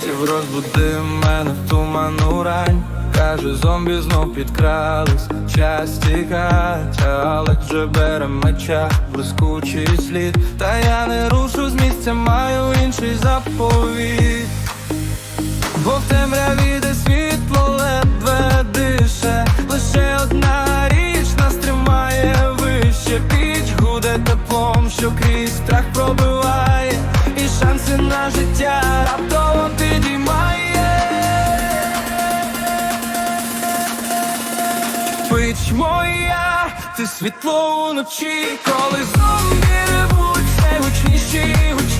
хотів розбуди мене в туману рань. Каже, зомбі знов підкрались, час тікать, але вже бере меча, блискучий слід, та я не рушу з місця, маю інший заповіт, бо в темряві ти світло вночі, коли зомбі ревуть, все гучніші, гучніші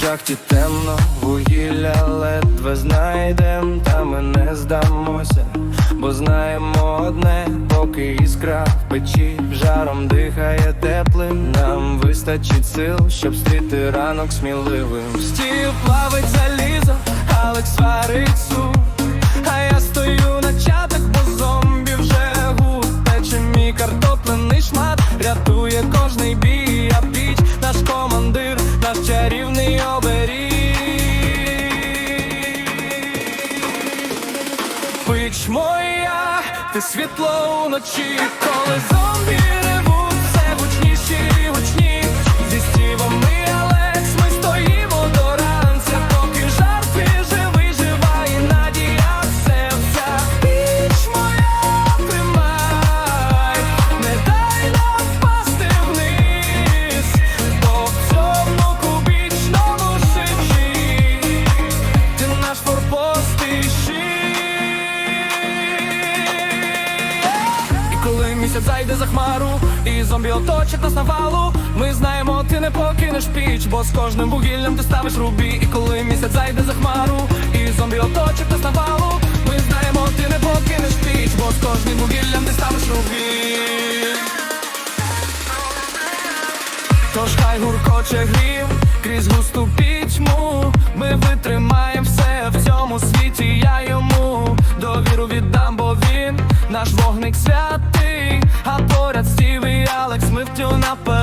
шахті темно, вугілля ледве знайдем, та ми не здамося, бо знаємо одне, поки іскра в печі жаром дихає теплим. Нам вистачить сил, щоб стріти ранок сміливим. Стів плавить залізо, Алекс варить суп Пич моя, ти світло уночі, коли зомбі місяць зайде за хмару, і зомбі оточать нас навалу, ми знаємо, ти не покинеш піч, бо з кожним вугіллям ти ставиш рубі. І коли місяць зайде за хмару, і зомбі оточать нас навалу, ми знаємо, ти не покинеш піч, бо з кожним вугіллям ти ставиш рубі. Тож хай гуркоче грім крізь густу пітьму Ми витримаємо все в цьому світі, я йому довіру віддам, бо він наш вогник святий still not